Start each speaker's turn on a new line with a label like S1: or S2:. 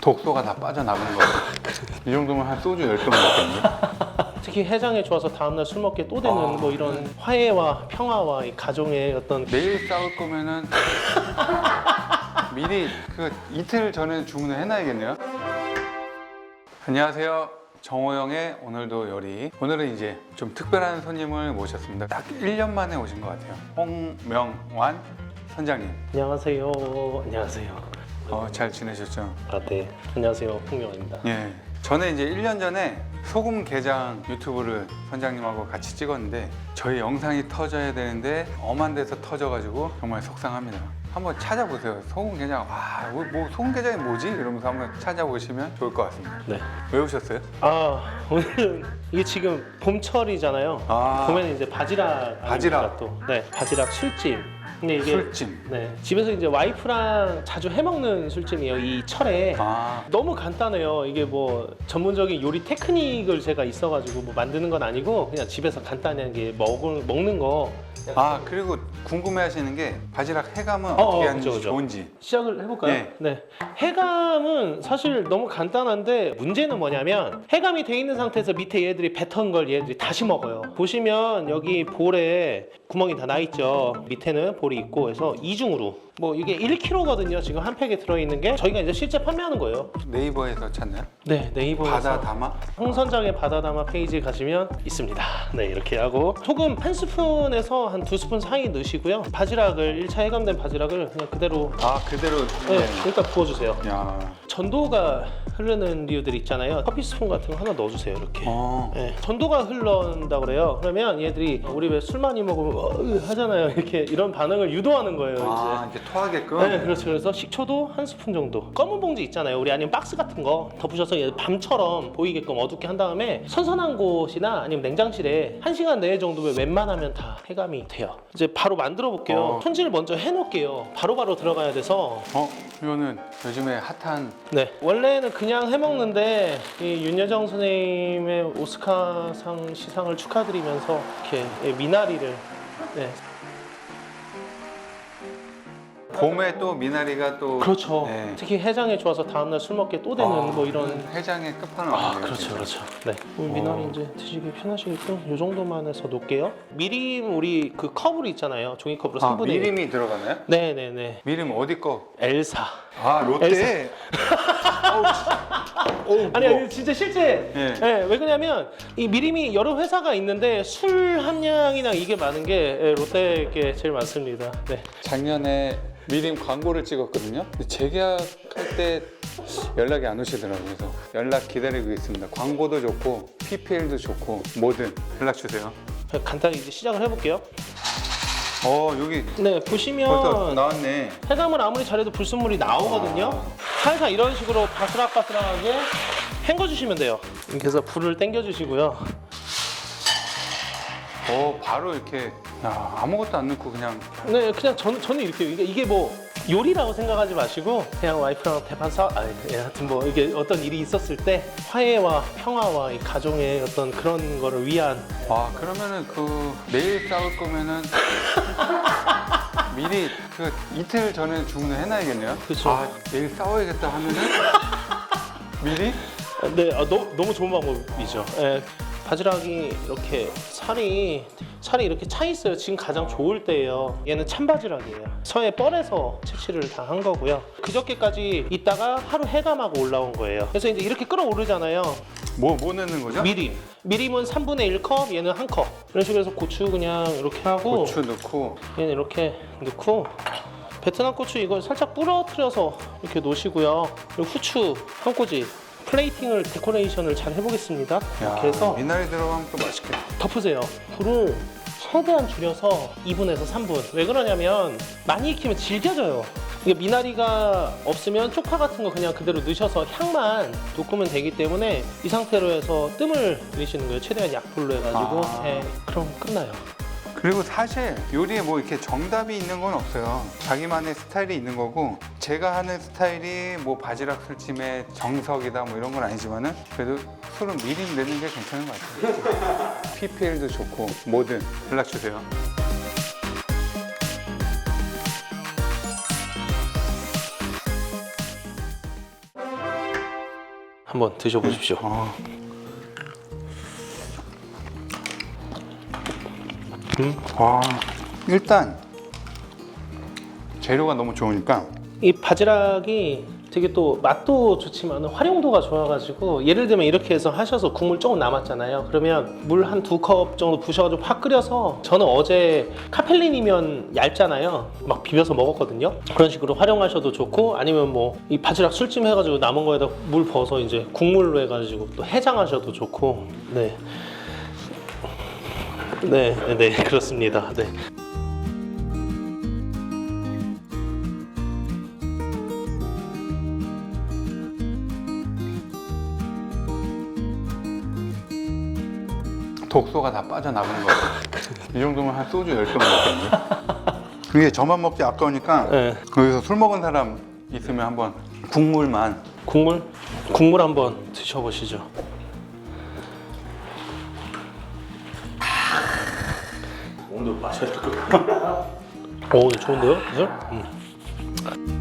S1: 독소가 다 빠져나간 거예요. 이 정도면 한 소주 10병 먹겠네.
S2: 특히 해장에 좋아서 다음날 술 먹게 또 되는
S1: 아.
S2: 뭐 이런 화해와 평화와 이 가정의 어떤
S1: 내일 싸울 거면은 미리 그 이틀 전에 주문을 해놔야겠네요. 안녕하세요. 정호영의 오늘도 요리. 오늘은 이제 좀 특별한 손님을 모셨습니다. 딱 1년 만에 오신 것 같아요. 홍명완 선장님.
S2: 안녕하세요. 안녕하세요.
S1: 어, 잘 지내셨죠?
S2: 아, 네. 안녕하세요. 풍명입니다.
S1: 예. 저는 이제 1년 전에 소금 게장 유튜브를 선장님하고 같이 찍었는데 저희 영상이 터져야 되는데 엄한 데서 터져가지고 정말 속상합니다. 한번 찾아보세요. 소금 게장 와, 뭐, 뭐 소금 게장이 뭐지? 이러면서 한번 찾아보시면 좋을 것 같습니다.
S2: 네.
S1: 왜 오셨어요?
S2: 아, 오늘은 이게 지금 봄철이잖아요.
S1: 아.
S2: 봄에는 이제 바지락 아닙니까,
S1: 바지락.
S2: 또. 네, 바지락 술찜. 근데 이게
S1: 술찜.
S2: 네. 집에서 이제 와이프랑 자주 해 먹는 술찜이에요. 이 철에.
S1: 아,
S2: 너무 간단해요. 이게 뭐 전문적인 요리 테크닉을 제가 있어가지고 뭐 만드는 건 아니고 그냥 집에서 간단하게 먹을, 먹는 거
S1: 아 그리고 궁금해하시는 게 바지락 해감은
S2: 어,
S1: 어 떻게
S2: 어,
S1: 하는지
S2: 그죠, 그죠.
S1: 좋은지.
S2: 시작을 해볼까요?
S1: 네.
S2: 네. 해감은 사실 너무 간단한데 문제는 뭐냐면 해감이 돼 있는 상태에서 밑에 얘들이 뱉은 걸 얘들이 다시 먹어요. 보시면 여기 볼에 구멍이 다 나 있죠. 밑에는 볼이 있고 해서 이중으로 뭐 이게 1kg거든요. 지금 한 팩에 들어있는 게 저희가 이제 실제 판매하는 거예요.
S1: 네이버에서 찾나요?
S2: 네, 네이버에서
S1: 바다 담아?
S2: 홍선장의 바다담아 페이지 가시면 있습니다. 네, 이렇게 하고 소금 한 스푼에서 한 두 스푼 사이 넣으시고요. 바지락을 1차 해감된 바지락을 그냥 그대로
S1: 아 그대로.
S2: 네, 일단 부어주세요.
S1: 야.
S2: 전도가 흐르는 류들 있잖아요. 커피 스푼 같은 거 하나 넣어주세요. 이렇게.
S1: 어.
S2: 네, 전도가 흘러온다 그래요. 그러면 얘들이 우리 왜 술 많이 먹으면 어, 하잖아요. 이렇게 이런 반응을 유도하는 거예요.
S1: 아 이렇게 토하게끔.
S2: 이제. 네, 그렇죠. 그래서 식초도 한 스푼 정도. 검은 봉지 있잖아요. 우리 아니면 박스 같은 거 덮으셔서 얘 밤처럼 보이게끔 어둡게 한 다음에 선선한 곳이나 아니면 냉장실에 한 시간 내에 정도면 웬만하면 다 해감이 돼요. 이제 바로 만들어 볼게요.
S1: 어.
S2: 손질 먼저 해놓을게요. 바로바로 들어가야 돼서
S1: 어, 이거는 요즘에 핫한
S2: 네. 원래는 그냥 해먹는데 이 윤여정 선생님의 오스카상 시상을 축하드리면서 이렇게 예, 미나리를 네
S1: 봄에 또 미나리가 또
S2: 그렇죠
S1: 네.
S2: 특히 해장에 좋아서 다음날 술 먹게 또 되는
S1: 아,
S2: 뭐 이런
S1: 해장의 끝판왕
S2: 아 그렇죠. 그렇죠 네 오늘 미나리
S1: 어.
S2: 이제 드시기 편하시게끔 이 정도만 해서 놓을게요 미림 우리 그 컵으로 있잖아요 종이컵으로
S1: 아
S2: 3분의 1
S1: 미림이 들어가나요?
S2: 네네네
S1: 미림 어디 거?
S2: 엘사
S1: 아 롯데. 어우,
S2: 아니. 아니 진짜 실제
S1: 예.
S2: 예, 왜 그러냐면 이 미림이 여러 회사가 있는데 술 함량이나 이게 많은 게 예, 롯데께 제일 많습니다. 네.
S1: 작년에 미림 광고를 찍었거든요. 근데 재계약할 때 연락이 안 오시더라고요. 그래서 연락 기다리고 있습니다. 광고도 좋고 PPL도 좋고 뭐든 연락 주세요.
S2: 간단히 이제 시작을 해볼게요.
S1: 어 여기
S2: 네,
S1: 벌써
S2: 보시면
S1: 나왔네.
S2: 해감을 아무리 잘해도 불순물이 나오거든요. 살살 이런 식으로 바스락바스락하게 헹궈주시면 돼요. 이렇게 해서 불을 땡겨주시고요.
S1: 어 바로 이렇게 야, 아무것도 안 넣고 그냥
S2: 네, 그냥 저는 저는 이렇게 이게, 이게 뭐 요리라고 생각하지 마시고 그냥 와이프랑 대판 사 아니 예, 하여튼 뭐 이게 어떤 일이 있었을 때 화해와 평화와 이 가정의 어떤 그런 거를 위한
S1: 아 그러면은 그 내일 싸울 거면은 미리 그 이틀 전에 주문을 해놔야겠네요.
S2: 그쵸.
S1: 아 내일 싸워야겠다 하면은 미리
S2: 네, 아, 너, 너무 좋은 방법이죠. 예, 바지락이 이렇게 살이 살이 이렇게 차 있어요. 지금 가장 좋을 때예요. 얘는 참바지락이에요. 서해 뻘에서 채취를 다 한 거고요. 그저께까지 있다가 하루 해감하고 올라온 거예요. 그래서 이제 이렇게 끓어오르잖아요.
S1: 뭐뭐 넣는 거죠?
S2: 미림. 미림은 3분의 1컵, 얘는 1컵. 이런 식으로 해서 고추 그냥 이렇게 하고
S1: 고추 넣고
S2: 얘는 이렇게 넣고 베트남 고추 이걸 살짝 부러뜨려서 이렇게 놓으시고요. 그리고 후추 한 꼬지. 플레이팅을 데코레이션을 잘 해보겠습니다.
S1: 야,
S2: 이렇게 해서
S1: 미나리 들어가면 또 맛있겠다.
S2: 덮으세요. 불을 최대한 줄여서 2분에서 3분. 왜 그러냐면 많이 익히면 질겨져요. 이게 미나리가 없으면 쪽파 같은 거 그냥 그대로 넣으셔서 향만 돋구면 되기 때문에 이 상태로 해서 뜸을 들이시는 거예요. 최대한 약불로 해가지고.
S1: 아.
S2: 예, 그럼 끝나요.
S1: 그리고 사실 요리에 뭐 이렇게 정답이 있는 건 없어요. 자기만의 스타일이 있는 거고 제가 하는 스타일이 뭐 바지락 술찜의 정석이다 뭐 이런 건 아니지만은 그래도 술은 미리 내는 게 괜찮은 것 같아요. PPL도 좋고 뭐든 연락 주세요.
S2: 한번 드셔보십시오.
S1: 어.
S2: 음?
S1: 와, 일단 재료가 너무 좋으니까
S2: 이 바지락이 되게 또 맛도 좋지만 활용도가 좋아가지고 예를 들면 이렇게 해서 하셔서 국물 조금 남았잖아요. 그러면 물 한 두 컵 정도 부셔가지고 팍 끓여서 저는 어제 카펠린이면 얇잖아요. 막 비벼서 먹었거든요. 그런 식으로 활용하셔도 좋고 아니면 뭐 이 바지락 술찜 해가지고 남은 거에다 물 부어서 이제 국물로 해가지고 또 해장하셔도 좋고 네. 네, 네, 네, 그렇습니다. 네.
S1: 독소가 다 빠져나가는 거 같아요. 이 정도면 한 소주 10병 먹겠네. 이게 저만 먹기 아까우니까
S2: 네.
S1: 여기서 술 먹은 사람 있으면 한번 국물만
S2: 국물 국물 한번 드셔보시죠. 오늘 마셔야 될것 같아요. 오, 좋은데요? 그죠? 음.